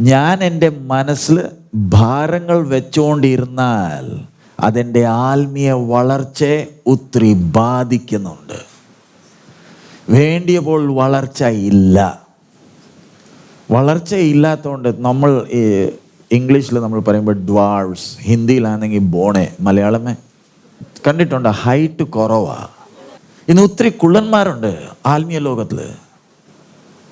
ഞാൻ എന്റെ മനസ്സിൽ ഭാരങ്ങൾ വെച്ചുകൊണ്ടിരുന്നാൽ അതെന്റെ ആത്മീയ വളർച്ചയെ ഒത്തിരി ബാധിക്കുന്നുണ്ട്. വേണ്ടിയപ്പോൾ വളർച്ച ഇല്ല. വളർച്ച ഇല്ലാത്തതുകൊണ്ട് നമ്മൾ ഈ ഇംഗ്ലീഷിൽ നമ്മൾ പറയുമ്പോൾ ഡ്വാൾസ് ഹിന്ദിയിലാണെങ്കിൽ ബോണെ മലയാളമേ. കണ്ടിട്ടുണ്ട്? ഹൈറ്റ് കുറവാണ് ഇന്ന് ഒത്തിരി കുള്ളന്മാരുണ്ട് ആത്മീയ ലോകത്തിൽ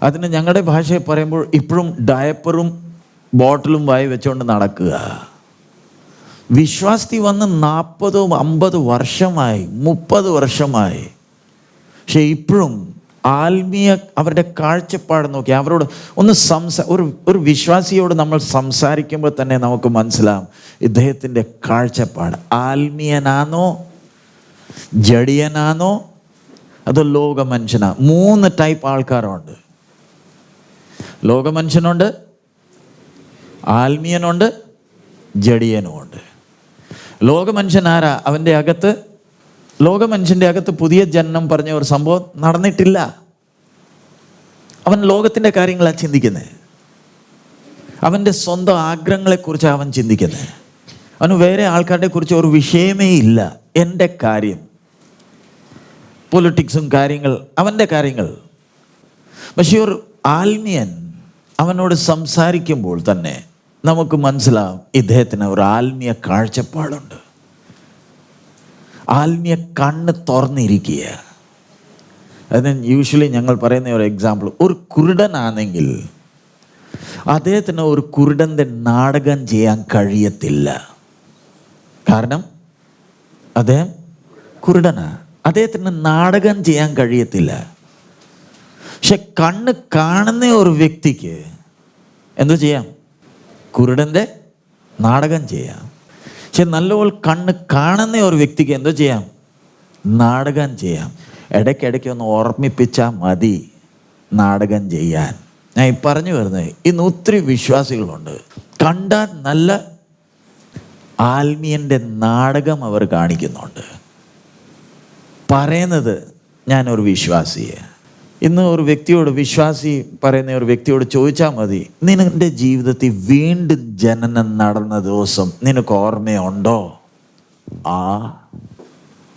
അതിന് ഞങ്ങളുടെ ഭാഷയിൽ പറയുമ്പോൾ ഇപ്പോഴും ഡയപ്പറും ബോട്ടിലും വായി വെച്ചുകൊണ്ട് നടക്കുക. വിശ്വാസി വന്ന് നാൽപ്പതോ അമ്പത് വർഷമായി മുപ്പത് വർഷമായി. പക്ഷെ ഇപ്പോഴും ആത്മീയ അവരുടെ കാഴ്ചപ്പാട് നോക്കി അവരോട് ഒന്ന് സംസാ ഒരു ഒരു വിശ്വാസിയോട് നമ്മൾ സംസാരിക്കുമ്പോൾ തന്നെ നമുക്ക് മനസ്സിലാവും ഇദ്ദേഹത്തിന്റെ കാഴ്ചപ്പാട്. ആത്മീയനാണോ ജഡിയനാണോ അതോ ലോക മൂന്ന് ടൈപ്പ് ആൾക്കാരുണ്ട്. ലോകമനുഷ്യനുണ്ട് ആത്മീയനുണ്ട് ജഡിയനുമുണ്ട്. ലോകമനുഷ്യൻ ആരാ? അവന്റെ അകത്ത് ലോകമനുഷ്യന്റെ അകത്ത് പുതിയ ജനനം പറഞ്ഞ ഒരു സംഭവം നടന്നിട്ടില്ല. അവൻ ലോകത്തിന്റെ കാര്യങ്ങളാണ് ചിന്തിക്കുന്നത് അവന്റെ സ്വന്തം ആഗ്രഹങ്ങളെക്കുറിച്ച് അവൻ ചിന്തിക്കുന്നത് അവന് വേറെ ആൾക്കാരുടെ കുറിച്ച് ഒരു വിഷയമേ ഇല്ല. എന്റെ കാര്യം. പൊളിറ്റിക്സും കാര്യങ്ങൾ അവന്റെ കാര്യങ്ങൾ. പക്ഷേ ഒരു ആത്മീയൻ അവനോട് സംസാരിക്കുമ്പോൾ തന്നെ നമുക്ക് മനസ്സിലാവും ഇദ്ദേഹത്തിന് ഒരു ആത്മീയ കാഴ്ചപ്പാടുണ്ട്. ആത്മീയ കണ്ണ് തുറന്നിരിക്കുക അതിന് യൂഷ്വലി ഞങ്ങൾ പറയുന്ന ഒരു എക്സാമ്പിൾ ഒരു കുരുടനാണെങ്കിൽ അദ്ദേഹത്തിന് ഒരു കുരുടന്റെ നാടകം ചെയ്യാൻ കഴിയത്തില്ല. കാരണം അദ്ദേഹം കുരുടനാ. അദ്ദേഹത്തിന് നാടകം ചെയ്യാൻ കഴിയത്തില്ല. പക്ഷെ കണ്ണ് കാണുന്ന ഒരു വ്യക്തിക്ക് എന്തോ ചെയ്യാം? കുരുടന്റെ നാടകം ചെയ്യാം. പക്ഷെ നല്ലപോലെ കണ്ണ് കാണുന്ന ഒരു വ്യക്തിക്ക് എന്തോ ചെയ്യാം? നാടകം ചെയ്യാം. ഇടയ്ക്കിടയ്ക്ക് ഒന്ന് ഓർമ്മിപ്പിച്ചാൽ മതി നാടകം ചെയ്യാൻ. ഞാൻ ഈ പറഞ്ഞു വരുന്നത് ഇന്ന് ഒത്തിരി വിശ്വാസികളുണ്ട്. കണ്ടാൽ നല്ല ആത്മീയന്റെ നാടകം അവർ കാണിക്കുന്നുണ്ട്. പറയുന്നത് ഞാനൊരു വിശ്വാസിയെ. ഇന്ന് ഒരു വ്യക്തിയോട് വിശ്വാസി പറയുന്ന ഒരു വ്യക്തിയോട് ചോദിച്ചാൽ മതി നിന്റെ ജീവിതത്തിൽ വീണ്ടും ജനനം നടന്ന ദിവസം നിനക്ക് ഓർമ്മയുണ്ടോ? ആ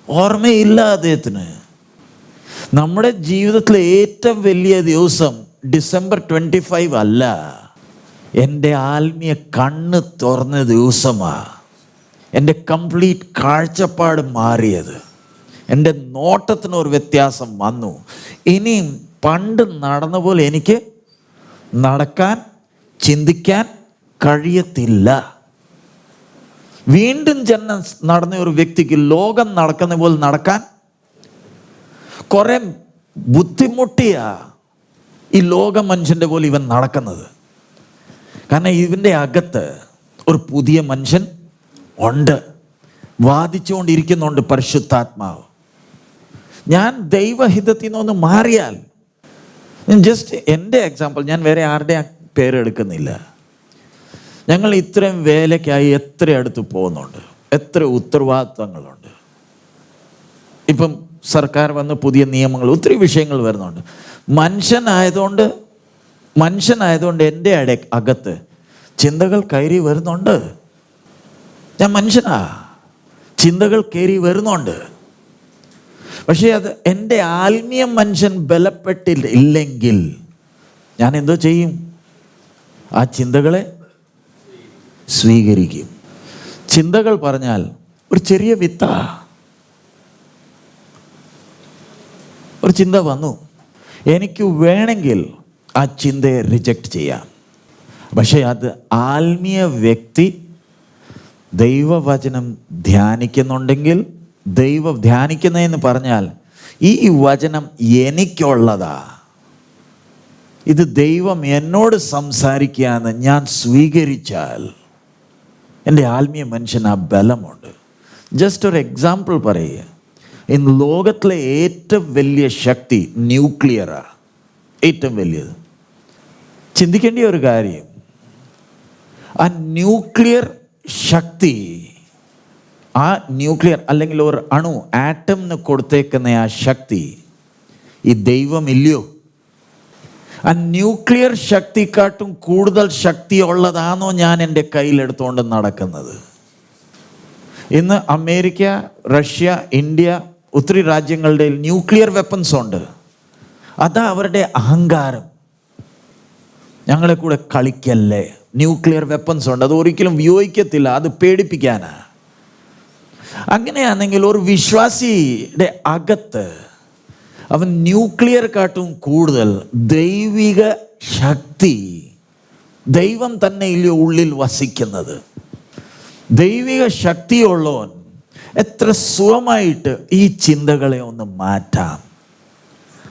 ഓർമ്മയില്ല അദ്ദേഹത്തിന്. നമ്മുടെ ജീവിതത്തിലെ ഏറ്റവും വലിയ ദിവസം ഡിസംബർ ട്വന്റി ഫൈവ് അല്ല. എന്റെ ആത്മീയ കണ്ണ് തുറന്ന ദിവസമാണ് എന്റെ കംപ്ലീറ്റ് കാഴ്ചപ്പാട് മാറിയത്. എന്റെ നോട്ടത്തിന് ഒരു വ്യത്യാസം വന്നു. ഇനിയും പണ്ട് നടന്ന പോലെ എനിക്ക് നടക്കാൻ ചിന്തിക്കാൻ കഴിയത്തില്ല. വീണ്ടും ജനനം നടന്ന ഒരു വ്യക്തിക്ക് ലോകം നടക്കുന്ന പോലെ നടക്കാൻ കുറെ ബുദ്ധിമുട്ടിയ ഈ ലോക മനുഷ്യന്റെ പോലെ ഇവൻ നടക്കുന്നത്. കാരണം ഇവന്റെ അകത്ത് ഒരു പുതിയ മനുഷ്യൻ ഉണ്ട്. വാദിച്ചുകൊണ്ടിരിക്കുന്നുണ്ട് പരിശുദ്ധാത്മാവ്. ഞാൻ ദൈവഹിതത്തിൽ നിന്നൊന്ന് മാറിയാൽ ജസ്റ്റ് എന്റെ എക്സാമ്പിൾ ഞാൻ വേറെ ആരുടെ പേരെടുക്കുന്നില്ല ഞങ്ങൾ ഇത്രയും വേലയ്ക്കായി എത്ര അടുത്ത് പോകുന്നുണ്ട്? എത്ര ഉത്തരവാദിത്വങ്ങളുണ്ട് ഇപ്പം സർക്കാർ വന്ന് പുതിയ നിയമങ്ങൾ ഒത്തിരി വിഷയങ്ങൾ വരുന്നുണ്ട്. മനുഷ്യനായതുകൊണ്ട് മനുഷ്യനായതുകൊണ്ട് എന്റെ അട അകത്ത് ചിന്തകൾ കയറി വരുന്നുണ്ട്. ഞാൻ മനുഷ്യനാ. ചിന്തകൾ കയറി വരുന്നുണ്ട്. പക്ഷേ അത് എന്റെ ആത്മീയ മനുഷ്യൻ ബലപ്പെട്ടില്ല ഇല്ലെങ്കിൽ ഞാൻ എന്തോ ചെയ്യും? ആ ചിന്തകളെ സ്വീകരിക്കും. ചിന്തകൾ പറഞ്ഞാൽ ഒരു ചെറിയ വിത്ത ഒരു ചിന്ത വന്നു. എനിക്ക് വേണമെങ്കിൽ ആ ചിന്തയെ റിജക്റ്റ് ചെയ്യാം. പക്ഷേ അത് ആത്മീയ വ്യക്തി ദൈവവചനം ധ്യാനിക്കുന്നുണ്ടെങ്കിൽ ദൈവം ധ്യാനിക്കുന്നതെന്ന് പറഞ്ഞാൽ ഈ വചനം എനിക്കുള്ളതാ. ഇത് ദൈവം എന്നോട് സംസാരിക്കുകയെന്ന് ഞാൻ സ്വീകരിച്ചാൽ എന്റെ ആത്മീയ മനുഷ്യൻ ആ ബലമുണ്ട്. ജസ്റ്റ് ഒരു എക്സാമ്പിൾ പറയുക. ഇന്ന് ലോകത്തിലെ ഏറ്റവും വലിയ ശക്തി ന്യൂക്ലിയറാണ് ഏറ്റവും വലിയത്. ചിന്തിക്കേണ്ട ഒരു കാര്യം. ആ ന്യൂക്ലിയർ ശക്തി ആ ന്യൂക്ലിയർ അല്ലെങ്കിൽ ഒരു അണു ആറ്റം എന്ന് കൊടുത്തേക്കുന്ന ആ ശക്തി ഈ ദൈവമില്ലയോ? ആ ന്യൂക്ലിയർ ശക്തിക്കാട്ടും കൂടുതൽ ശക്തി ഉള്ളതാണോ ഞാൻ എന്റെ കയ്യിലെടുത്തുകൊണ്ട് നടക്കുന്നത്? ഇന്ന് അമേരിക്ക റഷ്യ ഇന്ത്യ ഒത്തിരി രാജ്യങ്ങളുടെ ന്യൂക്ലിയർ വെപ്പൺസ് ഉണ്ട്. അതാ അവരുടെ അഹങ്കാരം. ഞങ്ങളെ കൂടെ കളിക്കല്ലേ? ന്യൂക്ലിയർ വെപ്പൺസ് ഉണ്ട്. അത് ഒരിക്കലും വിയോഗിക്കത്തില്ല അത് പേടിപ്പിക്കാനാ. അങ്ങനെയാണെങ്കിൽ ഒരു വിശ്വാസിയുടെ അകത്ത് അവൻ ന്യൂക്ലിയർ കാട്ടും കൂടുതൽ ദൈവിക ശക്തി ദൈവം തന്നെ ഇല്ല ഉള്ളിൽ വസിക്കുന്നത്. ദൈവിക ശക്തിയുള്ളവൻ എത്ര സുഖമായിട്ട് ഈ ചിന്തകളെ ഒന്ന് മാറ്റാം.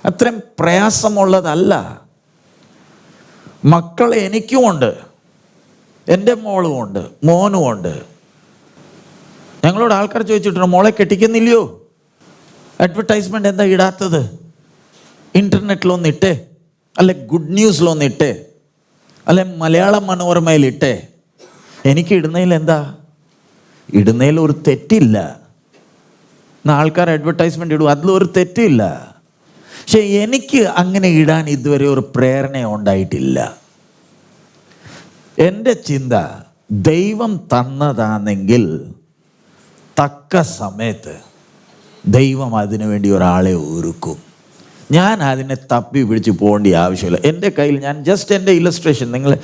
അത്രയും പ്രയാസമുള്ളതല്ല. മക്കൾ എനിക്കുമുണ്ട് എന്റെ മോളുമുണ്ട് മോനുമുണ്ട്. ഞങ്ങളോട് ആൾക്കാർ ചോദിച്ചിട്ടുണ്ട് മോളെ കെട്ടിക്കുന്നില്ലയോ? അഡ്വർടൈസ്മെന്റ് എന്താ ഇടാത്തത്? ഇന്റർനെറ്റിലൊന്ന് ഇട്ടേ അല്ലെ ഗുഡ് ന്യൂസിലൊന്ന് ഇട്ടേ അല്ലെ മലയാള മനോരമയിൽ ഇട്ടേ? എനിക്ക് ഇടുന്നതിൽ എന്താ? ഇടുന്നതിൽ ഒരു തെറ്റില്ല. ആൾക്കാർ അഡ്വർടൈസ്മെന്റ് ഇടും അതിലൊരു തെറ്റില്ല. പക്ഷെ എനിക്ക് അങ്ങനെ ഇടാൻ ഇതുവരെ ഒരു പ്രേരണ ഉണ്ടായിട്ടില്ല. എന്റെ ചിന്ത ദൈവം തന്നതാണെങ്കിൽ തക്ക സമയത്ത് ദൈവം അതിനു വേണ്ടി ഒരാളെ ഒരുക്കും. ഞാൻ അതിനെ തപ്പി പിടിച്ച് പോകേണ്ട ആവശ്യമില്ല. എന്റെ കയ്യിൽ ഞാൻ ജസ്റ്റ് എന്റെ ഇലസ്ട്രേഷൻ നിങ്ങൾ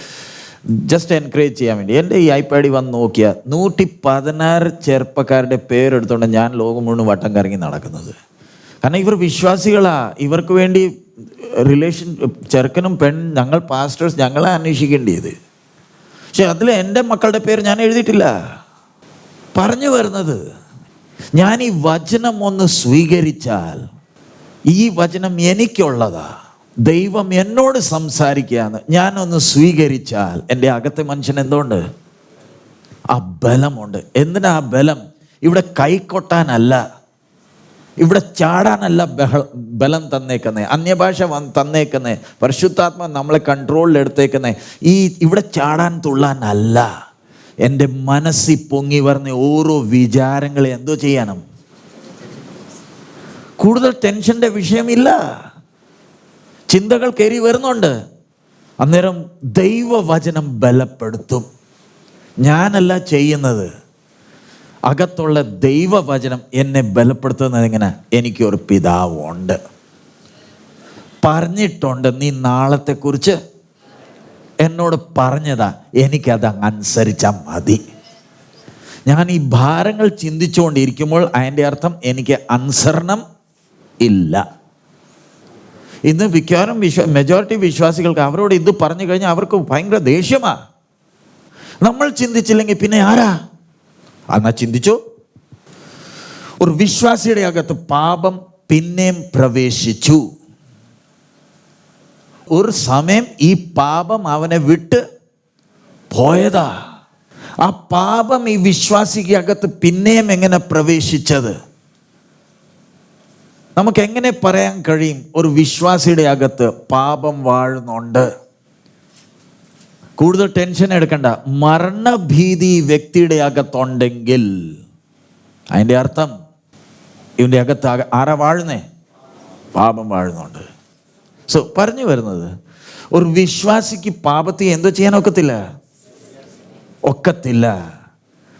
ജസ്റ്റ് എൻകറേജ് ചെയ്യാൻ വേണ്ടി. എന്റെ ഈ ഐപാഡിൽ വന്ന് നോക്കിയാൽ നൂറ്റി പതിനാറ് ചെറുപ്പക്കാരുടെ പേരെടുത്തുകൊണ്ട് ഞാൻ ലോകം മുഴുവൻ വട്ടം കറങ്ങി നടക്കുന്നത്. കാരണം ഇവർ വിശ്വാസികളാ. ഇവർക്ക് വേണ്ടി റിലേഷൻ ചെറുക്കനും പെൺ ഞങ്ങൾ പാസ്റ്റേഴ്സ് ഞങ്ങളെ അന്വേഷിക്കേണ്ടിയത്. പക്ഷെ അതിൽ എന്റെ മക്കളുടെ പേര് ഞാൻ എഴുതിയിട്ടില്ല. പറഞ്ഞു വരുന്നത് ഞാൻ ഈ വചനം ഒന്ന് സ്വീകരിച്ചാൽ ഈ വചനം എനിക്കുള്ളതാ. ദൈവം എന്നോട് സംസാരിക്കുകയാണ്. ഞാനൊന്ന് സ്വീകരിച്ചാൽ. എന്റെ അകത്തെ മനുഷ്യൻ എന്തുകൊണ്ട്? ആ ബലമുണ്ട്. എന്തിനാ ബലം? ഇവിടെ കൈക്കൊട്ടാനല്ല ഇവിടെ ചാടാനല്ല ബഹ ബലം തന്നേക്കുന്നേ. അന്യഭാഷ വന്ന് തന്നേക്കുന്നേ. പരിശുദ്ധാത്മ നമ്മളെ കൺട്രോളിൽ എടുത്തേക്കുന്നേ. ഈ ഇവിടെ ചാടാൻ തുള്ളാനല്ല. എന്റെ മനസ്സിൽ പൊങ്ങി വരുന്ന ഓരോ വിചാരങ്ങളെ എന്തോ ചെയ്യണം. കൂടുതൽ ടെൻഷന്റെ വിഷയമില്ല. ചിന്തകൾ കയറി വരുന്നുണ്ട്. അന്നേരം ദൈവവചനം ബലപ്പെടുത്തും. ഞാനല്ല ചെയ്യുന്നത്. അകത്തുള്ള ദൈവവചനം എന്നെ ബലപ്പെടുത്തുന്നത് എങ്ങനെ? എനിക്കൊരു പിതാവുണ്ട്. പറഞ്ഞിട്ടുണ്ട് നീ നാളത്തെക്കുറിച്ച് എന്നോട് പറഞ്ഞതാ എനിക്കത് അനുസരിച്ചാൽ മതി. ഞാൻ ഈ ഭാരങ്ങൾ ചിന്തിച്ചുകൊണ്ടിരിക്കുമ്പോൾ അതിന്റെ അർത്ഥം എനിക്ക് അനുസരണം ഇല്ല. ഇന്ന് മിക്കവാറും വിശ്വ മെജോറിറ്റി വിശ്വാസികൾക്ക് അവരോട് ഇത് പറഞ്ഞു കഴിഞ്ഞാൽ അവർക്ക് ഭയങ്കര ദേഷ്യമാണ് നമ്മൾ ചിന്തിച്ചില്ലെങ്കിൽ പിന്നെ ആരാ? എന്നാ ചിന്തിച്ചു. ഒരു വിശ്വാസിയുടെ അകത്ത് പാപം പിന്നെയും പ്രവേശിച്ചു. ഒരു സമയം ഈ പാപം അവനെ വിട്ട് പോയതാ. ആ പാപം ഈ വിശ്വാസിക്ക് അകത്ത് പിന്നെയും എങ്ങനെ പ്രവേശിച്ചത്? നമുക്ക് എങ്ങനെ പറയാൻ കഴിയും? ഒരു വിശ്വാസിയുടെ അകത്ത് പാപം വാഴുന്നുണ്ട്. കൂടുതൽ ടെൻഷൻ എടുക്കണ്ട. മരണഭീതി വ്യക്തിയുടെ അകത്തുണ്ടെങ്കിൽ അതിന്റെ അർത്ഥം ഇവന്റെ അകത്ത് ആരാ വാഴുന്നേ? പാപം വാഴുന്നുണ്ട്. സോ പറഞ്ഞു വരുന്നത് ഒരു വിശ്വാസിക്ക് പാപത്തെ എന്തോ ചെയ്യാൻ ഒക്കത്തില്ല? ഒക്കത്തില്ല.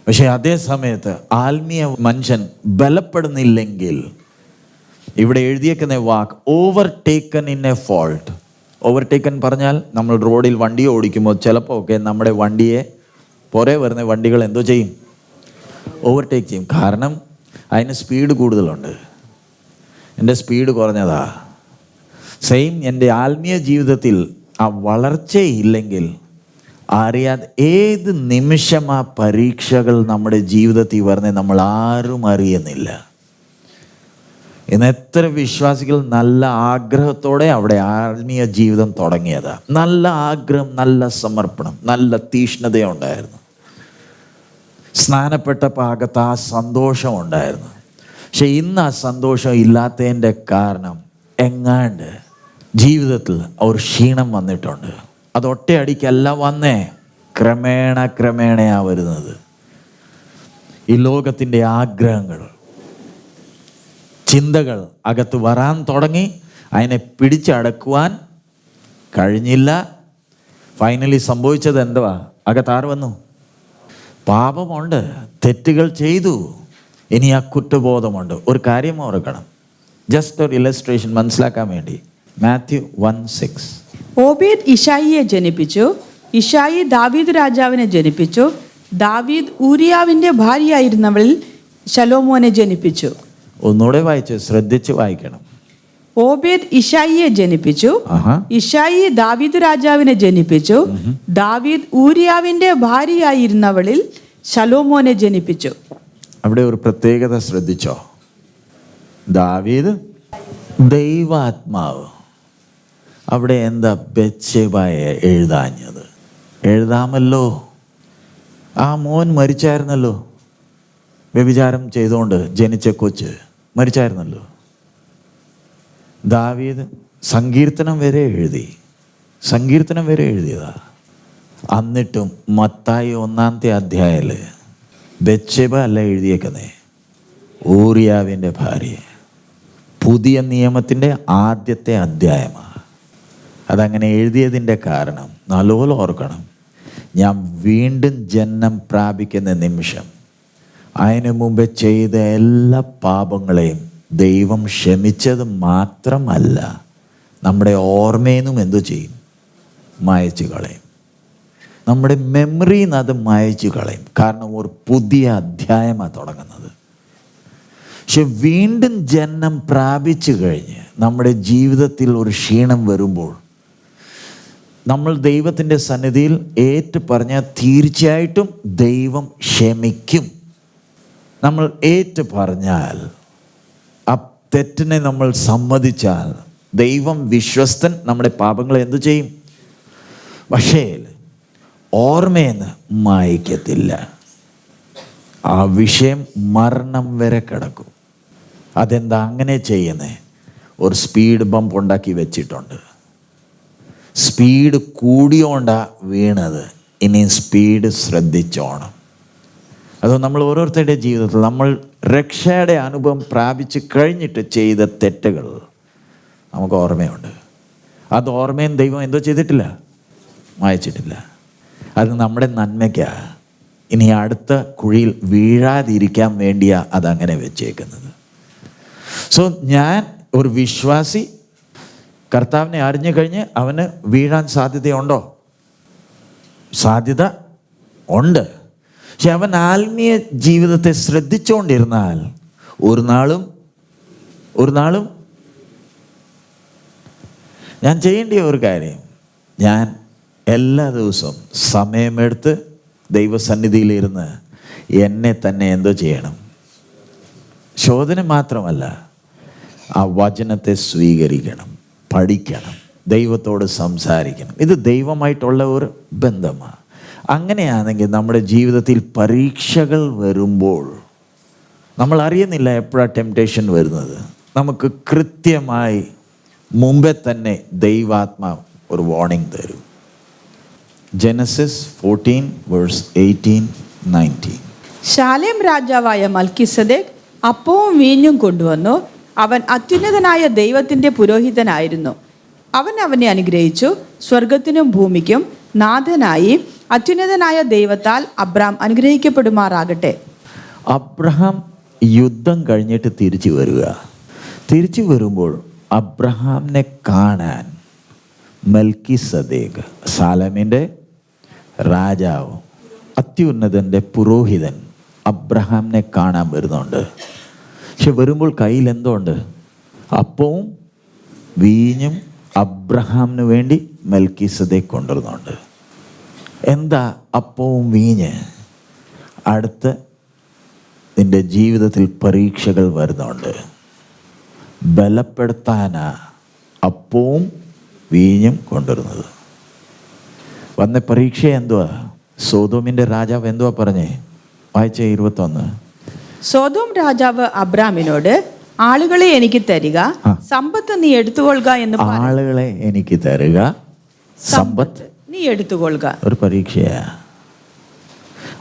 പക്ഷെ അതേ സമയത്ത് ആത്മീയ മനുഷ്യൻ ബലപ്പെടുന്നില്ലെങ്കിൽ ഇവിടെ എഴുതിയേക്കുന്ന വാക്ക് overtaken in a fault overtaken പറഞ്ഞാൽ നമ്മൾ റോഡിൽ വണ്ടി ഓടിക്കുമ്പോൾ ചിലപ്പോൾ ഒക്കെ നമ്മുടെ വണ്ടിയെ പുറേ വരുന്ന വണ്ടികൾ എന്തോ ചെയ്യും? ഓവർടേക്ക് ചെയ്യും. കാരണം അതിന് സ്പീഡ് കൂടുതലുണ്ട്. എന്റെ സ്പീഡ് കുറഞ്ഞതാ. സെയിം എന്റെ ആത്മീയ ജീവിതത്തിൽ ആ വളർച്ചയില്ലെങ്കിൽ അറിയാതെ ഏത് നിമിഷം ആ പരീക്ഷകൾ നമ്മുടെ ജീവിതത്തിൽ വരുന്നത് നമ്മൾ ആരും അറിയുന്നില്ല. ഇന്ന് എത്ര വിശ്വാസികൾ നല്ല ആഗ്രഹത്തോടെ അവിടെ ആത്മീയ ജീവിതം തുടങ്ങിയതാണ് നല്ല ആഗ്രഹം നല്ല സമർപ്പണം നല്ല തീഷ്ണതയുണ്ടായിരുന്നു സ്നാനപ്പെട്ടപ്പോൾ അകത്ത് ആ സന്തോഷം ഉണ്ടായിരുന്നു പക്ഷെ ഇന്ന് ആ സന്തോഷം ഇല്ലാത്തതിന്റെ കാരണം എങ്ങാണ്ട് ജീവിതത്തിൽ ഒരു ക്ഷീണം വന്നിട്ടുണ്ട്. അത് ഒറ്റയടിക്കല്ല വന്നേ. ക്രമേണ ക്രമേണയാ വരുന്നത്. ഈ ലോകത്തിന്റെ ആഗ്രഹങ്ങൾ ചിന്തകൾ അകത്ത് വരാൻ തുടങ്ങി അതിനെ പിടിച്ചടക്കുവാൻ കഴിഞ്ഞില്ല. ഫൈനലി സംഭവിച്ചത് എന്തുവാ? അകത്ത് ആറ് വന്നു? പാപമുണ്ട്. തെറ്റുകൾ ചെയ്തു. ഇനി ആ കുറ്റബോധമുണ്ട്. ഒരു കാര്യം ഓർക്കണം. ജസ്റ്റ് ഒരു ഇലസ്ട്രേഷൻ മനസ്സിലാക്കാൻ വേണ്ടി. മാത്യു വൺ സിക്സ് ഓബേദ് ഇഷായിയെ ജനിപ്പിച്ചു. ഇഷായി ദാവീദ് രാജാവിനെ ജനിപ്പിച്ചു. ദാവീദ് ഊരിയാവിന്റെ ഭാര്യയായിരുന്നവളിൽ ശലോമോനെ ജനിപ്പിച്ചു. ഒന്നുകൂടെ വായിച്ച് ശ്രദ്ധിച്ച് വായിക്കണം. ഓബേദ് ഇഷായിയെ ജനിപ്പിച്ചു. ഇഷായി ദാവീദ് രാജാവിനെ ജനിപ്പിച്ചു. ദാവീദ് ഊരിയാവിന്റെ ഭാര്യയായിരുന്നവളിൽ ശലോമോനെ ജനിപ്പിച്ചു. അവിടെ ഒരു പ്രത്യേകത ശ്രദ്ധിച്ചോ? ദാവീദ് ദൈവാത്മാവ്. അവിടെ എന്താ ബെച്ചബായ എഴുതാഞ്ഞത്? എഴുതാമല്ലോ. ആ മോൻ മരിച്ചായിരുന്നല്ലോ. വ്യഭിചാരം ചെയ്തുകൊണ്ട് ജനിച്ച കൊച്ച് മരിച്ചായിരുന്നല്ലോ. ദാവീദ് സങ്കീർത്തനം വരെ എഴുതി. സങ്കീർത്തനം വരെ എഴുതിയതാ. അന്നിട്ടും മത്തായി ഒന്നാമത്തെ അധ്യായത്തിൽ ബെച്ചബ അല്ല എഴുതിയേക്കുന്നേ. ഊറിയാവിന്റെ ഭാര്യ. പുതിയ നിയമത്തിന്റെ ആദ്യത്തെ അധ്യായമാണ് അതങ്ങനെ എഴുതിയതിന്റെ കാരണം നല്ലപോലെ ഓർക്കണം. ഞാൻ വീണ്ടും ജന്മം പ്രാപിക്കുന്ന നിമിഷം അതിനു മുമ്പ് ചെയ്ത എല്ലാ പാപങ്ങളെയും ദൈവം ക്ഷമിച്ചത് മാത്രമല്ല നമ്മുടെ ഓർമ്മയെന്നും എന്തു ചെയ്യും? മായച്ചു കളയും. നമ്മുടെ മെമ്മറിയിൽ നിന്ന് അത് മായച്ചു കളയും. കാരണം ഒരു പുതിയ അധ്യായമാണ് തുടങ്ങുന്നത്. പക്ഷെ വീണ്ടും ജന്മം പ്രാപിച്ചു കഴിഞ്ഞ് നമ്മുടെ ജീവിതത്തിൽ ഒരു ക്ഷീണം വരുമ്പോൾ നമ്മൾ ദൈവത്തിന്റെ സന്നിധിയിൽ ഏറ്റു പറഞ്ഞാൽ തീർച്ചയായിട്ടും ദൈവം ക്ഷമിക്കും. നമ്മൾ ഏറ്റു പറഞ്ഞാൽ ആ തെറ്റിനെ നമ്മൾ സമ്മതിച്ചാൽ ദൈവം വിശ്വസ്തൻ നമ്മുടെ പാപങ്ങളെ എന്തു ചെയ്യും? പക്ഷേ ഓർമ്മയെന്ന് മായിക്കത്തില്ല. ആ വിഷയം മരണം വരെ കിടക്കും. അതെന്താ അങ്ങനെ ചെയ്യുന്നത് ഒരു സ്പീഡ് ബമ്പ് ഉണ്ടാക്കി വെച്ചിട്ടുണ്ട്. സ്പീഡ് കൂടിയോണ്ടാ വീണത്. ഇനി സ്പീഡ് ശ്രദ്ധിച്ചോണം. അത് നമ്മൾ ഓരോരുത്തരുടെ ജീവിതത്തിൽ നമ്മൾ രക്ഷയുടെ അനുഭവം പ്രാപിച്ച് കഴിഞ്ഞിട്ട് ചെയ്ത തെറ്റുകൾ നമുക്ക് ഓർമ്മയുണ്ട്. അത് ഓർമ്മയും ദൈവം എന്തോ ചെയ്തിട്ടില്ല? വായിച്ചിട്ടില്ല. അത് നമ്മുടെ നന്മയ്ക്കാ. ഇനി അടുത്ത കുഴിയിൽ വീഴാതിരിക്കാൻ വേണ്ടിയാണ് അതങ്ങനെ വെച്ചേക്കുന്നത്. സോ ഞാൻ ഒരു വിശ്വാസി കർത്താവിനെ അറിഞ്ഞു കഴിഞ്ഞ് അവന് വീഴാൻ സാധ്യതയുണ്ടോ? സാധ്യത ഉണ്ട്. പക്ഷെ അവൻ ആത്മീയ ജീവിതത്തെ ശ്രദ്ധിച്ചുകൊണ്ടിരുന്നാൽ ഒരു നാളും ഒരു നാളും ഞാൻ ചെയ്യേണ്ട ഒരു കാര്യം. ഞാൻ എല്ലാ ദിവസവും സമയമെടുത്ത് ദൈവസന്നിധിയിലിരുന്ന് എന്നെ തന്നെ എന്തോ ചെയ്യണം. ശോധന മാത്രമല്ല ആ വചനത്തെ സ്വീകരിക്കണം. പഠിക്കണം. ദൈവത്തോട് സംസാരിക്കണം. ഇത് ദൈവമായിട്ടുള്ള ഒരു ബന്ധമാണ്. അങ്ങനെയാണെങ്കിൽ നമ്മുടെ ജീവിതത്തിൽ പരീക്ഷകൾ വരുമ്പോൾ നമ്മൾ അറിയുന്നില്ല എപ്പോഴാണ് ടെംപ്റ്റേഷൻ വരുന്നത്. നമുക്ക് കൃത്യമായി മുമ്പേ തന്നെ ദൈവാത്മാ ഒരു വാർണിംഗ് തരും. Genesis fourteen verse eighteen nineteen Salem രാജാവായ മൽക്കിസദേക് അപ്പവും വീഞ്ഞും കൊണ്ടുവന്നു. അവൻ അത്യുന്നതനായ ദൈവത്തിന്റെ പുരോഹിതനായിരുന്നു. അവൻ അവനെ അനുഗ്രഹിച്ചു സ്വർഗത്തിനും ഭൂമിക്കും നാഥനായി അത്യുന്നതനായ ദൈവത്താൽ അബ്രാം അനുഗ്രഹിക്കപ്പെടുമാറാകട്ടെ. അബ്രഹാം യുദ്ധം കഴിഞ്ഞിട്ട് തിരിച്ചു വരിക. തിരിച്ചു വരുമ്പോൾ അബ്രഹാമിനെ കാണാൻ മൽക്കി സദേഖ് സാലമിന്റെ രാജാവ് അത്യുന്നതന്റെ പുരോഹിതൻ അബ്രഹാമിനെ കാണാൻ വരുന്നുണ്ട്. പക്ഷെ വരുമ്പോൾ കയ്യിൽ എന്തോ ഉണ്ട് അപ്പവും വീഞ്ഞും അബ്രഹാമിന് വേണ്ടി മെൽക്കീസതെ കൊണ്ടുവരുന്നുണ്ട്. എന്താ അപ്പവും വീഞ്ഞ്? അടുത്ത നിന്റെ ജീവിതത്തിൽ പരീക്ഷകൾ വരുന്നുണ്ട്. ബലപ്പെടുത്താനാ അപ്പവും വീഞ്ഞും കൊണ്ടുവരുന്നത്. വന്ന പരീക്ഷ എന്തുവാ? സോതോമിന്റെ രാജാവ് എന്തുവാ പറഞ്ഞേ? വായിച്ച ഇരുപത്തൊന്ന്. സോതോം രാജാവ് അബ്രാമിനോട് ആളുകളെ എനിക്ക് തരിക സമ്പത്ത് നീ എടുത്തുകൊള്ളുക എന്ന് ആളുകളെ എനിക്ക് തരിക സമ്പത്ത് നീ എടുത്തുകൊള്ളുക. ഒരു പരീക്ഷയാ.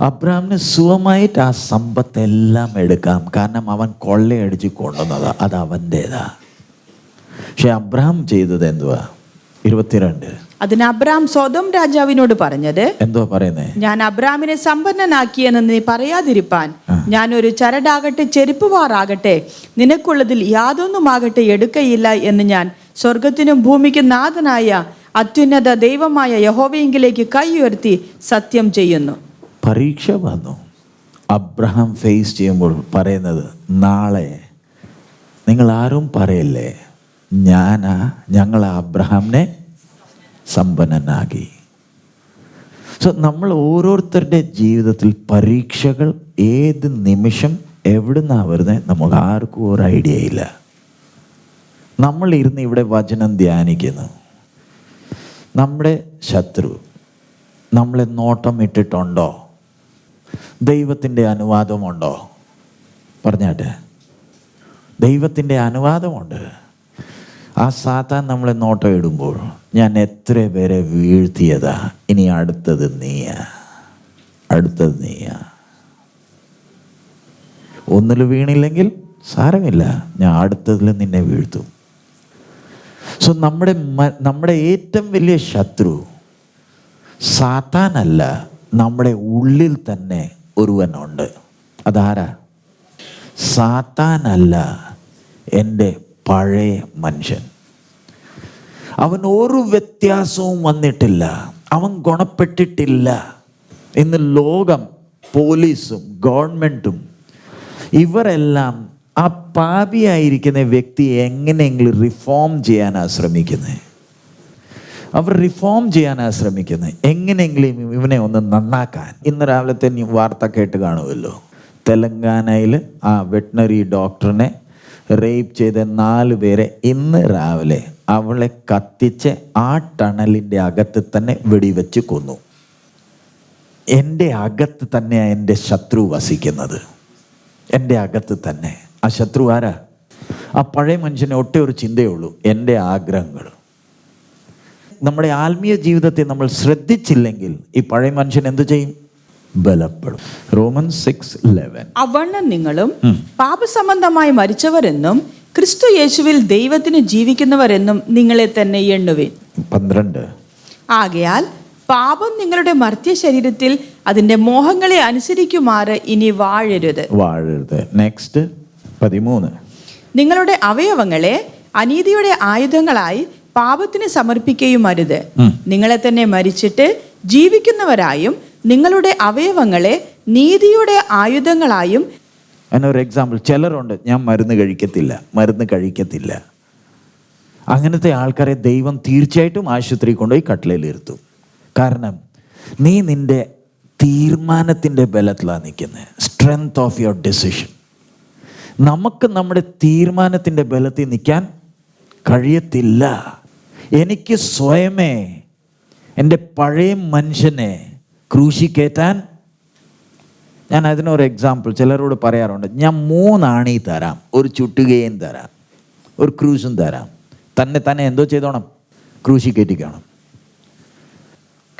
അബ്രാമിന് സുഖമായിട്ട് ആ സമ്പത്തെല്ലാം എടുക്കാം. കാരണം അവൻ കൊള്ളയടിച്ച് കൊണ്ടുവന്നത് അത് അവന്റേതാ. പക്ഷെ അബ്രാം ചെയ്തത് എന്തുവാ? ഇരുപത്തിരണ്ട്. അതിന് അബ്രാം സ്വതം രാജാവിനോട് പറഞ്ഞത് എന്തോ പറയുന്നേ? ഞാൻ അബ്രാമിനെ സമ്പന്നനാക്കിയെന്ന് നീ പറയാതിരിപ്പാൻ. ഞാൻ ഒരു ചരടാകട്ടെ ചെരുപ്പുവാറാകട്ടെ നിനക്കുള്ളതിൽ യാതൊന്നുമാകട്ടെ എടുക്കയില്ല എന്ന് ഞാൻ സ്വർഗത്തിനും ഭൂമിക്കും നാഥനായ അത്യുന്നത ദൈവമായ യഹോവയെങ്കിലേക്ക് കൈ ഉയർത്തി സത്യം ചെയ്യുന്നു. പരീക്ഷ വന്നു. അബ്രഹാം ഫേസ് ചെയ്യുമ്പോൾ പറയുന്നത് നാളെ നിങ്ങൾ ആരും പറയല്ലേ ഞാനാ ഞങ്ങൾ അബ്രഹാമിനെ സമ്പന്നനാക്കി സോ നമ്മൾ ഓരോരുത്തരുടെ ജീവിതത്തിൽ പരീക്ഷകൾ ഏത് നിമിഷം എവിടുന്നാണ് വരുന്നത് നമുക്ക് ആർക്കും ഒരു ഐഡിയ ഇല്ല. നമ്മൾ ഇരുന്ന് ഇവിടെ വചനം ധ്യാനിക്കുന്നു. നമ്മുടെ ശത്രു നമ്മളെ നോട്ടം ഇട്ടിട്ടുണ്ടോ? ദൈവത്തിന്റെ അനുവാദമുണ്ടോ? പറഞ്ഞാട്ടെ ദൈവത്തിന്റെ അനുവാദമുണ്ട്. ആ സാത്താൻ നമ്മളെ നോട്ടം ഇടുമ്പോൾ ഞാൻ എത്ര പേരെ വീഴ്ത്തിയതാ? ഇനി അടുത്തത് നീയാ. അടുത്തത് നീയാ. ഒന്നിൽ വീണില്ലെങ്കിൽ സാരമില്ല. ഞാൻ അടുത്തതിൽ നിന്നെ വീഴ്ത്തും. സോ നമ്മുടെ നമ്മുടെ ഏറ്റവും വലിയ ശത്രു സാത്താനല്ല നമ്മുടെ ഉള്ളിൽ തന്നെ ഒരുവനുണ്ട്. അതാരാ? സാത്താനല്ല എന്റെ പഴയ മനുഷ്യൻ. അവൻ ഒരു വ്യത്യാസവും വന്നിട്ടില്ല. അവൻ ഗുണപ്പെട്ടിട്ടില്ല. ഇന്ന് ലോകം പോലീസും ഗവൺമെന്റും ഇവരെല്ലാം ആ പാപിയായിരിക്കുന്ന വ്യക്തി എങ്ങനെയെങ്കിലും റിഫോം ചെയ്യാനാണ് ശ്രമിക്കുന്നത് അവർ റിഫോം ചെയ്യാനാണ് ശ്രമിക്കുന്നത് എങ്ങനെയെങ്കിലും ഇവനെ ഒന്ന് നന്നാക്കാൻ. ഇന്ന് രാവിലത്തെ വാർത്ത കേട്ട് കാണുമല്ലോ. തെലങ്കാനയിൽ ആ വെറ്റിനറി ഡോക്ടറിനെ റേപ്പ് ചെയ്ത നാല് പേരെ ഇന്ന് രാവിലെ അവളെ കത്തിച്ച് ആ ടണലിന്റെ അകത്ത് തന്നെ വെടിവെച്ച് കൊന്നു. എന്റെ അകത്ത് തന്നെയാണ് എന്റെ ശത്രു വസിക്കുന്നത്. എന്റെ അകത്ത് തന്നെ. ആ ശത്രു ആരാ? ആ പഴയ മനുഷ്യന് ഒട്ടേ ഒരു ചിന്തയുള്ളൂ എന്റെ ആഗ്രഹങ്ങൾ. നമ്മുടെ ആത്മീയ ജീവിതത്തെ നമ്മൾ ശ്രദ്ധിച്ചില്ലെങ്കിൽ ഈ പഴയ മനുഷ്യൻ എന്തു ചെയ്യും? ബലപ്പെടും. റോമൻ സിക്സ് ലെവൻ അവണ്ണം നിങ്ങളും പാപസംബന്ധമായി മരിച്ചവരെന്നും ക്രിസ്തു യേശുവിൽ ദൈവത്തിന് ജീവിക്കുന്നവരെന്നും നിങ്ങളെ തന്നെ എണ്ണുവിൻ. പന്ത്രണ്ട്. ആകയാൽ പാപം നിങ്ങളുടെ മർത്യ ശരീരത്തിൽ അതിന്റെ മോഹങ്ങളെ അനുസരിക്കുമാറ് ഇനി വാഴരുത്. വാഴരുത്. നെക്സ്റ്റ് പതിമൂന്ന്. നിങ്ങളുടെ അവയവങ്ങളെ അനീതിയുടെ ആയുധങ്ങളായി പാപത്തിന് സമർപ്പിക്കുകയും അരുത്. നിങ്ങളെ തന്നെ മരിച്ചിട്ട് ജീവിക്കുന്നവരായും നിങ്ങളുടെ അവയവങ്ങളെ നീതിയുടെ ആയുധങ്ങളായും അതിനൊരു എക്സാമ്പിൾ ചിലരുണ്ട് ഞാൻ മരുന്ന് കഴിക്കത്തില്ല മരുന്ന് കഴിക്കത്തില്ല. അങ്ങനത്തെ ആൾക്കാരെ ദൈവം തീർച്ചയായിട്ടും ആശുപത്രി കൊണ്ടുപോയി കട്ടിലയിലിരുത്തും കാരണം നീ നിന്റെ തീരുമാനത്തിന്റെ ബലത്തിലാണ് നിൽക്കുന്നത് സ്ട്രെങ്ത് ഓഫ് യുവർ ഡെസിഷൻ നമുക്ക് നമ്മുടെ തീരുമാനത്തിന്റെ ബലത്തിൽ നിൽക്കാൻ കഴിയത്തില്ല. എനിക്ക് സ്വയമേ എന്റെ പഴയ മനുഷ്യനെ ക്രൂശി കയറ്റാൻ ഞാൻ അതിനൊരു എക്സാമ്പിൾ ചിലരോട് പറയാറുണ്ട്. ഞാൻ മൂന്നാണി തരാം. ഒരു ചുട്ടുകയും തരാം. ഒരു ക്രൂശും തരാം. തന്നെ തന്നെ എന്തോ ചെയ്തോണം. ക്രൂശി കയറ്റിക്കണം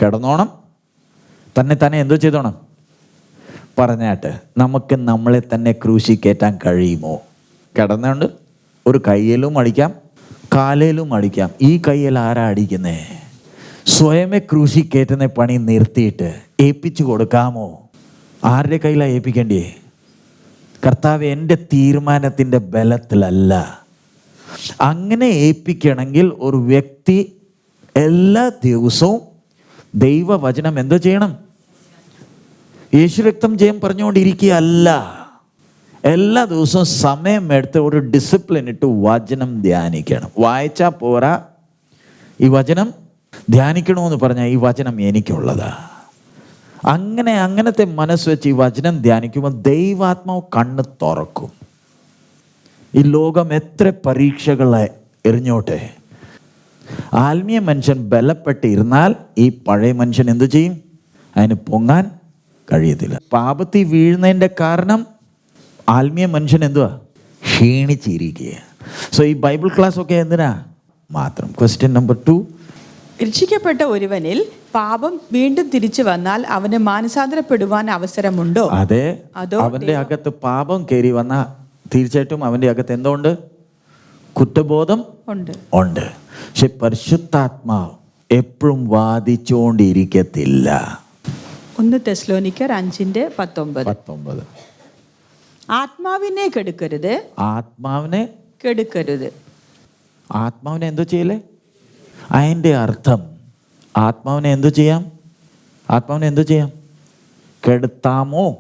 കിടന്നോണം. തന്നെ തന്നെ എന്തോ ചെയ്തോണം. പറഞ്ഞാട്ട് നമുക്ക് നമ്മളെ തന്നെ ക്രൂശി കയറ്റാൻ കഴിയുമോ? കിടന്നുകൊണ്ട് ഒരു കയ്യിലും അടിക്കാം. കാലയിലും അടിക്കാം. ഈ കയ്യിൽ ആരാ അടിക്കുന്നേ? സ്വയമേ ക്രൂശി കയറ്റുന്ന പണി നിർത്തിയിട്ട് ഏൽപ്പിച്ചു കൊടുക്കാമോ? ആരുടെ കയ്യിലാണ് ഏൽപ്പിക്കേണ്ടിയേ? കർത്താവ് എന്റെ തീരുമാനത്തിന്റെ ബലത്തിലല്ല. അങ്ങനെ ഏൽപ്പിക്കണമെങ്കിൽ ഒരു വ്യക്തി എല്ലാ ദിവസവും ദൈവവചനം എന്തോ ചെയ്യണം. യേശു രക്തം ജയം പറഞ്ഞുകൊണ്ടിരിക്കുകയല്ല. എല്ലാ ദിവസവും സമയം എടുത്ത് ഒരു ഡിസിപ്ലിൻ ഇട്ട് വചനം ധ്യാനിക്കണം. വായിച്ചാൽ പോരാ. ഈ വചനം ധ്യാനിക്കണമെന്ന് പറഞ്ഞാൽ ഈ വചനം എനിക്കുള്ളതാ. അങ്ങനെ അങ്ങനത്തെ മനസ്സ് വെച്ച് ഈ വചനം ധ്യാനിക്കുമ്പോൾ ദൈവാത്മാവ് കണ്ണ് തുറക്കും. ഈ ലോകം എത്ര പരീക്ഷകളെ എറിഞ്ഞോട്ടെ. ആത്മീയ മനുഷ്യൻ ബലപ്പെട്ടിരുന്നാൽ ഈ പഴയ മനുഷ്യൻ എന്തു ചെയ്യും? അതിന് പൊങ്ങാൻ കഴിയത്തില്ല. പാപത്തിൽ വീഴുന്നതിന്റെ കാരണം ആത്മീയ മനുഷ്യൻ എന്തുവാ? ക്ഷീണിച്ചിരിക്കുക സോ ഈ ബൈബിൾ ക്ലാസ് ഒക്കെ എന്തിനാ? മാത്രം. ക്വസ്റ്റ്യൻ നമ്പർ ടു രക്ഷിക്കപ്പെട്ട ഒരുവനിൽ പാപം വീണ്ടും തിരിച്ചു വന്നാൽ അവന് മാനസാന്തരപ്പെടുവാൻ അവസരമുണ്ടോ? അതെ. അതോ അവന്റെ അകത്ത് പാപം കയറി വന്ന തീർച്ചയായിട്ടും അവന്റെ അകത്ത് എന്തുകൊണ്ട് കുറ്റബോധം ഉണ്ട്. ഉണ്ട്. പക്ഷെ പരിശുദ്ധാത്മാവ് എപ്പോഴും വാദിച്ചുകൊണ്ടിരിക്കത്തില്ല ഒന്ന് തെസ്ലോനിക്കർ അഞ്ചിന്റെ പത്തൊമ്പത്. പത്തൊമ്പത്. ആത്മാവിനെ കെടുക്കരുത്. ആത്മാവിനെ കെടുക്കരുത്. ആത്മാവിനെ എന്തോ ചെയ്യലേ? അതിന്റെ അർത്ഥം ആത്മാവിനെ എന്തു ചെയ്യാം? ആത്മാവിനെ എന്തു ചെയ്യാം? കെടുത്താമോ?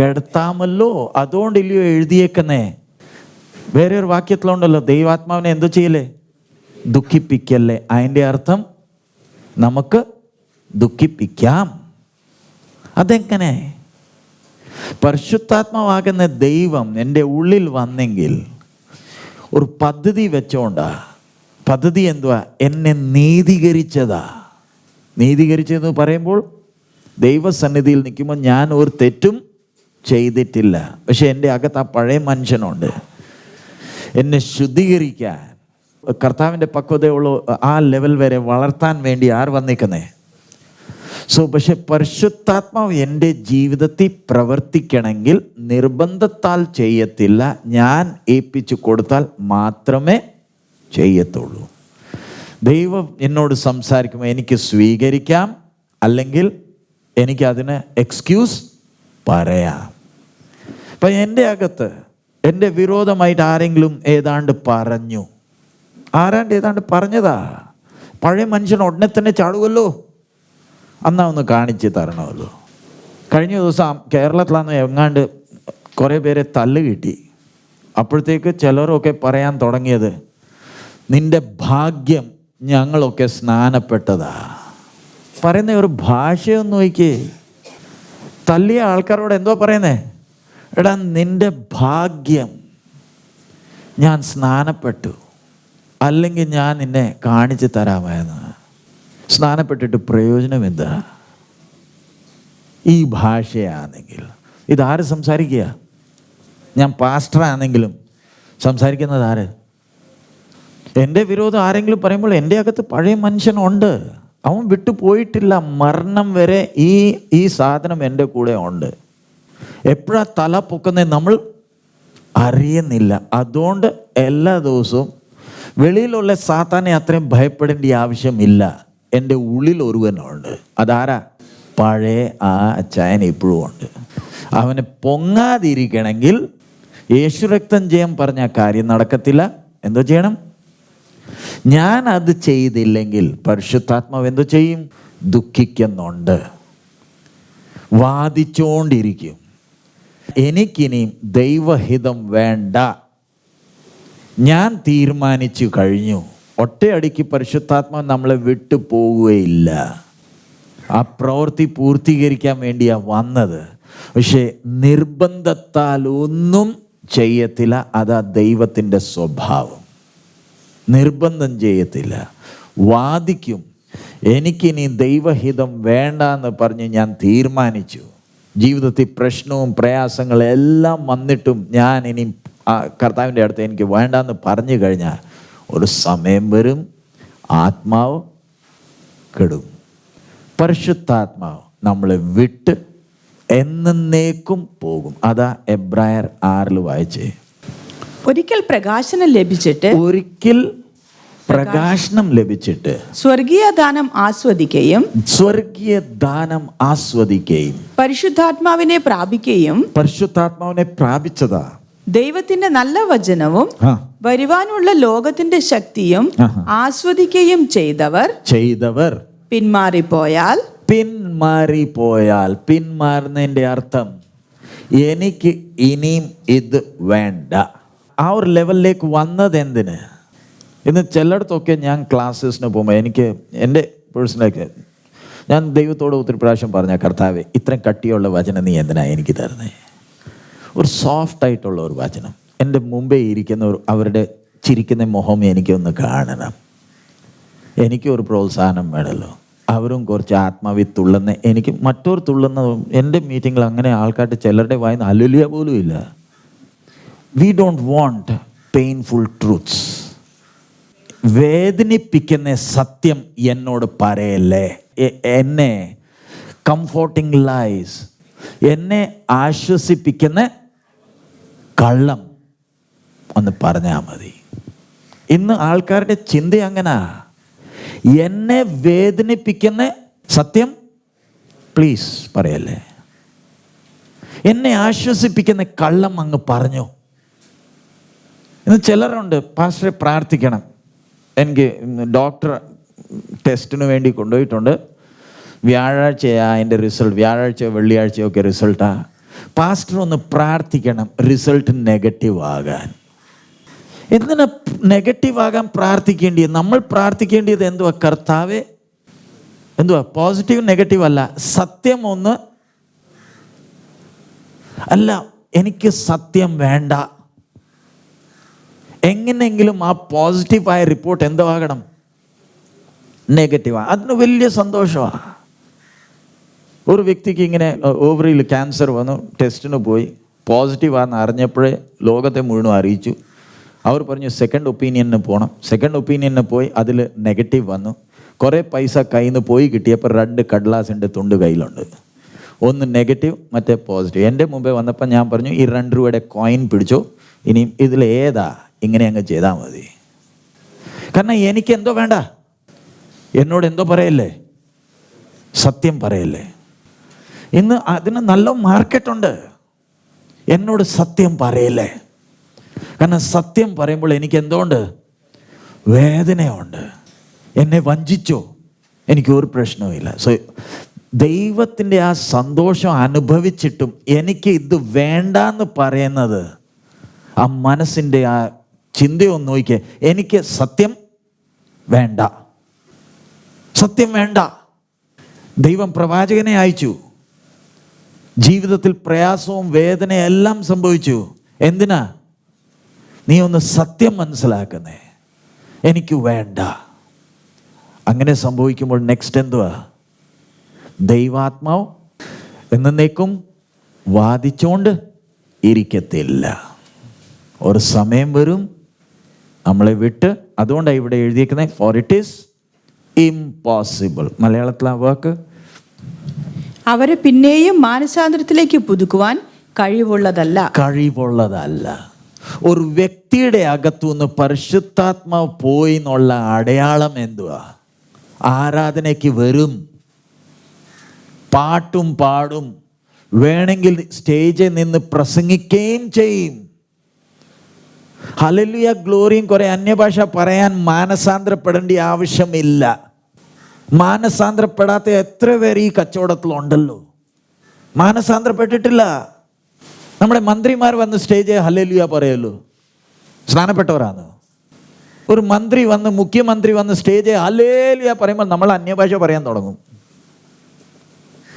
കെടുത്താമല്ലോ? അതുകൊണ്ടില്ലയോ എഴുതിയേക്കുന്നേ? വേറെ ഒരു വാക്യത്തിലുണ്ടല്ലോ ദൈവാത്മാവിനെ എന്തു ചെയ്യലേ? ദുഃഖിപ്പിക്കല്ലേ? അതിന്റെ അർത്ഥം നമുക്ക് ദുഃഖിപ്പിക്കാം. അതെങ്ങനെ? പരിശുദ്ധാത്മാവാകുന്ന ദൈവം എന്റെ ഉള്ളിൽ വന്നെങ്കിൽ ഒരു പദ്ധതി വെച്ചോണ്ടാ പദ്ധതി എന്തുവാ? എന്നെ നീതീകരിച്ചതാ. നീതീകരിച്ചതെന്ന് പറയുമ്പോൾ ദൈവസന്നിധിയിൽ നിൽക്കുമ്പോൾ ഞാൻ ഒരു തെറ്റും ചെയ്തിട്ടില്ല. പക്ഷെ എന്റെ അകത്ത് ആ പഴയ മനുഷ്യനുണ്ട്. എന്നെ ശുദ്ധീകരിക്കാൻ കർത്താവിന്റെ പക്വതയുള്ള ആ ലെവൽ വരെ വളർത്താൻ വേണ്ടി ആർ വന്നിക്കുന്നേ സോ പക്ഷെ പരിശുദ്ധാത്മാവ് എന്റെ ജീവിതത്തിൽ പ്രവർത്തിക്കണമെങ്കിൽ നിർബന്ധത്താൽ ചെയ്യത്തില്ല. ഞാൻ ഏൽപ്പിച്ചു കൊടുത്താൽ മാത്രമേ ചെയ്യത്തുള്ളൂ. ദൈവം എന്നോട് സംസാരിക്കുമ്പോൾ എനിക്ക് സ്വീകരിക്കാം അല്ലെങ്കിൽ എനിക്കതിന് എക്സ്ക്യൂസ് പറയാം. അപ്പം എന്റെ അകത്ത് എന്റെ വിരോധമായിട്ട് ആരെങ്കിലും ഏതാണ്ട് പറഞ്ഞു. ആരാണ്ട് ഏതാണ്ട് പറഞ്ഞതാ? പഴയ മനുഷ്യൻ ഉടനെ തന്നെ ചാടുമല്ലോ അന്നാ ഒന്ന് കാണിച്ച് തരണമല്ലോ. കഴിഞ്ഞ ദിവസം കേരളത്തിലാന്ന് എങ്ങാണ്ട് കുറേ പേരെ തല്ല് കിട്ടി. അപ്പോഴത്തേക്ക് ചിലരൊക്കെ പറയാൻ തുടങ്ങിയത് നിന്റെ ഭാഗ്യം ഞങ്ങളൊക്കെ സ്നാനപ്പെട്ടതാ. പറയുന്ന ഒരു ഭാഷയൊന്നും നോക്കിയേ. തല്ലിയ ആൾക്കാരോട് എന്തോ പറയുന്നേ? എടാ നിന്റെ ഭാഗ്യം ഞാൻ സ്നാനപ്പെട്ടു. അല്ലെങ്കിൽ ഞാൻ നിന്നെ കാണിച്ചു തരാമായിരുന്നു. സ്നാനപ്പെട്ടിട്ട് പ്രയോജനം എന്താ? ഈ ഭാഷയാണെങ്കിൽ. ഇതാര് സംസാരിക്കുക? ഞാൻ പാസ്റ്റർ ആണെങ്കിലും സംസാരിക്കുന്നത് ആര്? എന്റെ വിരോധം ആരെങ്കിലും പറയുമ്പോൾ എന്റെ അകത്ത് പഴയ മനുഷ്യനുണ്ട്. അവൻ വിട്ടുപോയിട്ടില്ല മരണം വരെ ഈ ഈ സാധനം എന്റെ കൂടെ ഉണ്ട്. എപ്പോഴാ തല പൊക്കുന്നത് നമ്മൾ അറിയുന്നില്ല. അതുകൊണ്ട് എല്ലാ ദിവസവും വെളിയിലുള്ള സാത്താനെ അത്രയും ഭയപ്പെടേണ്ട ആവശ്യമില്ല എന്റെ ഉള്ളിൽ ഒരുവനുണ്ട് അതാരാ? പഴയ ആ അച്ചായൻ ഇപ്പോഴും ഉണ്ട്. അവന് പൊങ്ങാതിരിക്കണമെങ്കിൽ യേശുരക്തം ചെയ്യാൻ പറഞ്ഞ കാര്യം നടക്കത്തില്ല. എന്തോ ചെയ്യണം? ഞാൻ അത് ചെയ്തില്ലെങ്കിൽ പരിശുദ്ധാത്മാവ് എന്തു ചെയ്യും? ദുഃഖിക്കുന്നുണ്ട്. വാദിച്ചുകൊണ്ടിരിക്കും എനിക്കിനിയും ദൈവഹിതം വേണ്ട. ഞാൻ തീരുമാനിച്ചു കഴിഞ്ഞു. ഒറ്റയടിക്ക് പരിശുദ്ധാത്മാവ് നമ്മളെ വിട്ടു പോവുകയില്ല. ആ പ്രവൃത്തി പൂർത്തീകരിക്കാൻ വേണ്ടിയാണ് വന്നത്. പക്ഷേ നിർബന്ധത്താൽ ഒന്നും ചെയ്യത്തില്ല. അതാ ദൈവത്തിന്റെ സ്വഭാവം. നിർബന്ധം ചെയ്യത്തില്ല. വാദിക്കും. എനിക്കിനി ദൈവഹിതം വേണ്ട എന്ന് പറഞ്ഞ് ഞാൻ തീരുമാനിച്ചു. ജീവിതത്തിൽ പ്രശ്നവും പ്രയാസങ്ങളും എല്ലാം വന്നിട്ടും ഞാൻ ഇനി കർത്താവിന്റെ അടുത്ത് എനിക്ക് വേണ്ടെന്ന് പറഞ്ഞു കഴിഞ്ഞാൽ ഒരു സമയം വരും ആത്മാവ് കെടും. പരിശുദ്ധാത്മാവ് നമ്മളെ വിട്ട് എന്നേക്കും പോകും. അതാ എബ്രായർ ആറിൽ വായിച്ചേ. ഒരിക്കൽ പ്രകാശനം ലഭിച്ചിട്ട് ഒരിക്കൽ പ്രകാശനം ലഭിച്ചിട്ട് സ്വർഗീയ ദാനം ആസ്വദിക്കുകയും സ്വർഗീയ ദാനം ആസ്വദിക്കുകയും പരിശുദ്ധാത്മാവിനെ പ്രാപിക്കുകയും പരിശുദ്ധാത്മാവിനെ പ്രാപിച്ചതാ. ദൈവത്തിന്റെ നല്ല വചനവും വരുവാനുള്ള ലോകത്തിന്റെ ശക്തിയും. ആസ്വദിക്കുകയും ചെയ്തവർ ചെയ്തവർ. പിന്മാറിപ്പോയാൽ പിന്മാറിപ്പോയാൽ പിന്മാറുന്നതിന്റെ അർത്ഥം എനിക്ക് ഇനിയും ഇത് വേണ്ട. ആ ഒരു ലെവലിലേക്ക് വന്നത് എന്തിന്? ഇന്ന് ചിലയിടത്തൊക്കെ ഞാൻ ക്ലാസ്സസിന് പോകുമ്പോൾ എനിക്ക് എന്റെ പേഴ്സണലൊക്കെ ഞാൻ ദൈവത്തോട് ഒത്തിരി പ്രാവശ്യം പറഞ്ഞ കർത്താവ് ഇത്രയും കട്ടിയുള്ള വചനം നീ എന്തിനാ എനിക്ക് തരുന്നത് ഒരു സോഫ്റ്റ് ആയിട്ടുള്ള ഒരു വചനം. എന്റെ മുമ്പേ ഇരിക്കുന്ന അവരുടെ ചിരിക്കുന്ന മുഖം എനിക്കൊന്ന് കാണണം. എനിക്കൊരു പ്രോത്സാഹനം വേണമല്ലോ അവരും കുറച്ച് ആത്മാവി തുള്ളുന്ന എനിക്ക് മറ്റൊരു തുള്ളുന്ന എന്റെ മീറ്റിങ്ങിൽ അങ്ങനെ ആൾക്കാരുടെ ചിലരുടെ വായിന്ന് അലുലിയ പോലും ഇല്ല. We don't want painful truths വേദനിപ്പിക്കുന്ന സത്യം എന്നോട് പറയല്ലേ? എന്നെ കംഫോർട്ടിങ് ലൈസ് എന്നെ ആശ്വസിപ്പിക്കുന്ന കള്ളം ഒന്ന് പറഞ്ഞാൽ മതി. ഇന്ന് ആൾക്കാരുടെ ചിന്ത അങ്ങനെ. എന്നെ വേദനിപ്പിക്കുന്ന സത്യം പ്ലീസ് പറയല്ലേ? എന്നെ ആശ്വസിപ്പിക്കുന്ന കള്ളം അങ്ങ് പറഞ്ഞു. ഇന്ന് ചിലരുണ്ട് പാസ്റ്ററെ പ്രാർത്ഥിക്കണം. എനിക്ക് ഡോക്ടർ ടെസ്റ്റിന് വേണ്ടി കൊണ്ടുപോയിട്ടുണ്ട്. വ്യാഴാഴ്ചയാ അതിന്റെ റിസൾട്ട് വ്യാഴാഴ്ചയോ വെള്ളിയാഴ്ചയോ ഒക്കെ റിസൾട്ടാ പാസ്റ്റർ ഒന്ന് പ്രാർത്ഥിക്കണം റിസൾട്ട് നെഗറ്റീവ് ആകാൻ. എന്തിനാ നെഗറ്റീവ് ആകാൻ പ്രാർത്ഥിക്കേണ്ടിയത്? നമ്മൾ പ്രാർത്ഥിക്കേണ്ടത് എന്തുവാ? കർത്താവേ എന്തുവാ? പോസിറ്റീവ് നെഗറ്റീവ് അല്ല. സത്യം ഒന്ന് അല്ല എനിക്ക് സത്യം വേണ്ട. എങ്ങനെയെങ്കിലും ആ പോസിറ്റീവായ റിപ്പോർട്ട് എന്തോ ആകണം നെഗറ്റീവാണ് അതിന് വലിയ സന്തോഷമാണ് ഒരു വ്യക്തിക്ക് ഇങ്ങനെ ഓവറിയിൽ ക്യാൻസർ വന്നു ടെസ്റ്റിന് പോയി പോസിറ്റീവാണെന്ന് അറിഞ്ഞപ്പോഴേ ലോകത്തെ മുഴുവൻ അറിയിച്ചു. അവർ പറഞ്ഞു സെക്കൻഡ് ഒപ്പീനിയന് പോകണം സെക്കൻഡ് ഒപ്പീനിയന് പോയി അതിൽ നെഗറ്റീവ് വന്നു. കുറേ പൈസ കയ്യിൽ നിന്ന് പോയി കിട്ടിയപ്പോൾ രണ്ട് കടലാസിന്റെ തുണ്ട് കയ്യിലുണ്ട്. ഒന്ന് നെഗറ്റീവ് മറ്റേ പോസിറ്റീവ്. എന്റെ മുമ്പേ വന്നപ്പോൾ ഞാൻ പറഞ്ഞു ഈ രണ്ട് രൂപയുടെ കോയിൻ പിടിച്ചോ. ഇനിയും ഇതിൽ ഏതാ ഇങ്ങനെ അങ്ങ് ചെയ്താൽ മതി. കാരണം എനിക്ക് എന്തോ വേണ്ട. എന്നോട് എന്തോ പറയല്ലേ? സത്യം പറയല്ലേ? ഇന്ന് അതിന് നല്ല മാർക്കറ്റുണ്ട് എന്നോട് സത്യം പറയല്ലേ? കാരണം സത്യം പറയുമ്പോൾ എനിക്ക് എന്തുകൊണ്ട് വേദനയുണ്ട്. എന്നെ വഞ്ചിച്ചോ? എനിക്ക് ഒരു പ്രശ്നവുമില്ല. സോ ദൈവത്തിന്റെ ആ സന്തോഷം അനുഭവിച്ചിട്ടും എനിക്ക് ഇത് വേണ്ടെന്ന് പറയുന്നത് ആ മനസ്സിന്റെ ആ ചിന്തയൊന്ന് നോക്കിയേ എനിക്ക് സത്യം വേണ്ട. സത്യം വേണ്ട. ദൈവം പ്രവാചകനെ അയച്ചു. ജീവിതത്തിൽ പ്രയാസവും വേദനയെല്ലാം സംഭവിച്ചു. എന്തിനാ? നീ ഒന്ന് സത്യം മനസ്സിലാക്കുന്നേ. എനിക്ക് വേണ്ട. അങ്ങനെ സംഭവിക്കുമ്പോൾ നെക്സ്റ്റ് എന്തുവാ? ദൈവാത്മാവ് എന്നേക്കും വാദിച്ചുകൊണ്ട് ഇരിക്കത്തില്ല. ഒരു സമയം വരും നമ്മളെ വിട്ട് അതുകൊണ്ടാണ് ഇവിടെ എഴുതിയിരിക്കുന്നത് ഫോർ ഇറ്റ് ഈസ് ഇംപോസിബിൾ മലയാളത്തിൽ ആ വാക്ക്. അവരെ പിന്നെയും മാനസാന്തരത്തിലേക്ക് പുതുക്കുവാൻ കഴിവുള്ളതല്ല. കഴിവുള്ളതല്ല. ഒരു വ്യക്തിയുടെ അകത്തുനിന്ന് പരിശുദ്ധാത്മാവ് പോയി എന്നുള്ള അടയാളം എന്തുവാ? ആരാധനയ്ക്ക് വരും. പാട്ടും പാടും. വേണമെങ്കിൽ സ്റ്റേജിൽ നിന്ന് പ്രസംഗിക്കുകയും ചെയ്യും. ഹലലുയ ഗ്ലോറിയും കുറേ അന്യഭാഷ പറയാൻ മാനസാന്തരപ്പെടേണ്ട ആവശ്യമില്ല. മാനസാന്തരപ്പെടാത്ത എത്ര പേര് ഈ കച്ചവടത്തിലുണ്ടല്ലോ? മാനസാന്തരപ്പെട്ടിട്ടില്ല. നമ്മുടെ മന്ത്രിമാർ വന്ന് സ്റ്റേജ് ഹലലിയ പറയുമല്ലോ സ്നാനപ്പെട്ടവരാണ്. ഒരു മന്ത്രി വന്ന് മുഖ്യമന്ത്രി വന്ന് സ്റ്റേജ് ഹലേലിയ പറയുമ്പോൾ നമ്മൾ അന്യഭാഷ പറയാൻ തുടങ്ങും.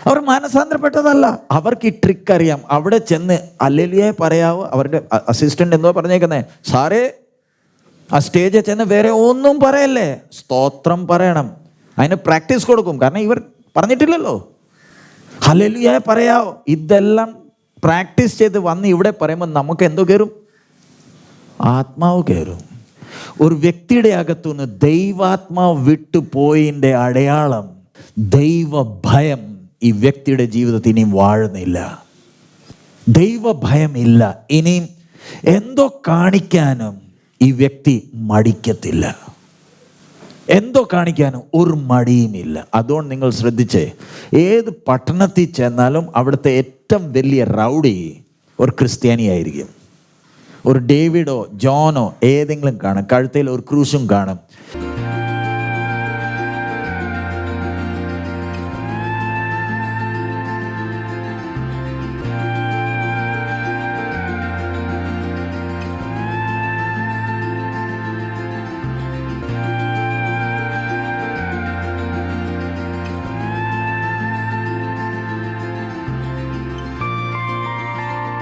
അവർ മാനസാന്തരപ്പെട്ടതല്ല. അവർക്ക് ഈ ട്രിക്ക് അറിയാം. അവിടെ ചെന്ന് അല്ലെലിയെ പറയാവോ? അവരുടെ അസിസ്റ്റന്റ് എന്തോ പറഞ്ഞേക്കുന്നേ. സാറേ ആ സ്റ്റേജിൽ ചെന്ന് വേറെ ഒന്നും പറയല്ലേ? സ്തോത്രം പറയണം. അതിന് പ്രാക്ടീസ് കൊടുക്കും. കാരണം ഇവർ പറഞ്ഞിട്ടില്ലല്ലോ. അല്ലെ പറയാവോ? ഇതെല്ലാം പ്രാക്ടീസ് ചെയ്ത് വന്ന് ഇവിടെ പറയുമ്പോൾ നമുക്ക് എന്തോ കയറും? ആത്മാവ് കയറും. ഒരു വ്യക്തിയുടെ അകത്തുനിന്ന് ദൈവാത്മാവ് വിട്ടുപോയിന്റെ അടയാളം ദൈവഭയം. ഈ വ്യക്തിയുടെ ജീവിതത്തിൽ ഇനിയും വാഴുന്നില്ല. ദൈവഭയമില്ല. ഇനിയും എന്തോ കാണിക്കാനും ഈ വ്യക്തി മടിക്കത്തില്ല. എന്തോ കാണിക്കാനും ഒരു മടിയുമില്ല. അതുകൊണ്ട് നിങ്ങൾ ശ്രദ്ധിച്ചേ ഏത് പട്ടണത്തിൽ ചെന്നാലും അവിടുത്തെ ഏറ്റവും വലിയ റൗഡി ഒരു ക്രിസ്ത്യാനിയായിരിക്കും. ഒരു ഡേവിഡോ ജോനോ ഏതെങ്കിലും കാണും. കഴുത്തയിൽ ഒരു ക്രൂശും കാണും.